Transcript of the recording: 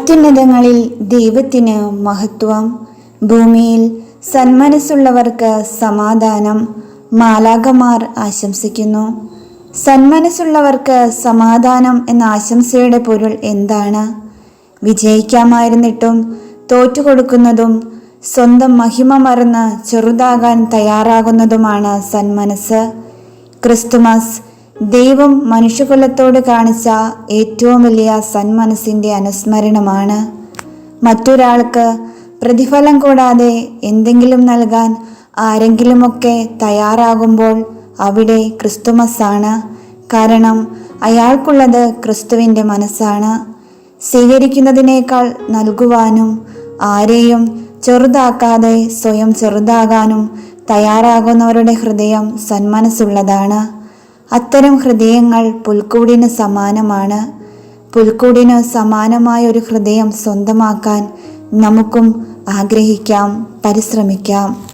അത്യുന്നതങ്ങളിൽ ദൈവത്തിന് മഹത്വം. ഭൂമിയിൽ സന്മനസ്സുള്ളവർക്ക് സമാധാനം. മാലാകമാർ ആശംസിക്കുന്നു. സന്മനസ്സുള്ളവർക്ക് സമാധാനം എന്ന ആശംസയുടെ പൊരുൾ എന്താണ്? വിജയിക്കാമായിരുന്നിട്ടും തോറ്റുകൊടുക്കുന്നതും സ്വന്തം മഹിമ മറന്ന് ചെറുതാകാൻ തയ്യാറാകുന്നതുമാണ് സന്മനസ് ക്രിസ്തുമസ് ദൈവം മനുഷ്യകുലത്തോട് കാണിച്ച ഏറ്റവും വലിയ സന്മനസിന്റെ അനുസ്മരണമാണ്. മറ്റൊരാൾക്ക് പ്രതിഫലം കൂടാതെ എന്തെങ്കിലും നൽകാൻ ആരെങ്കിലുമൊക്കെ തയ്യാറാകുമ്പോൾ അവിടെ ക്രിസ്തുമസാണ് കാരണം അയാൾക്കുള്ളത് ക്രിസ്തുവിന്റെ മനസ്സാണ്. സ്വീകരിക്കുന്നതിനേക്കാൾ നൽകുവാനും ആരെയും ചെറുതാക്കാതെ സ്വയം ചെറുതാകാനും തയ്യാറാകുന്നവരുടെ ഹൃദയം സന്മനസ്സുള്ളതാണ്. അത്തരം ഹൃദയങ്ങൾ പുൽക്കൂടിന് സമാനമാണ്. പുൽക്കൂടിന് സമാനമായ ഒരു ഹൃദയം സ്വന്തമാക്കാൻ നമുക്കും ആഗ്രഹിക്കാം പരിശ്രമിക്കാം.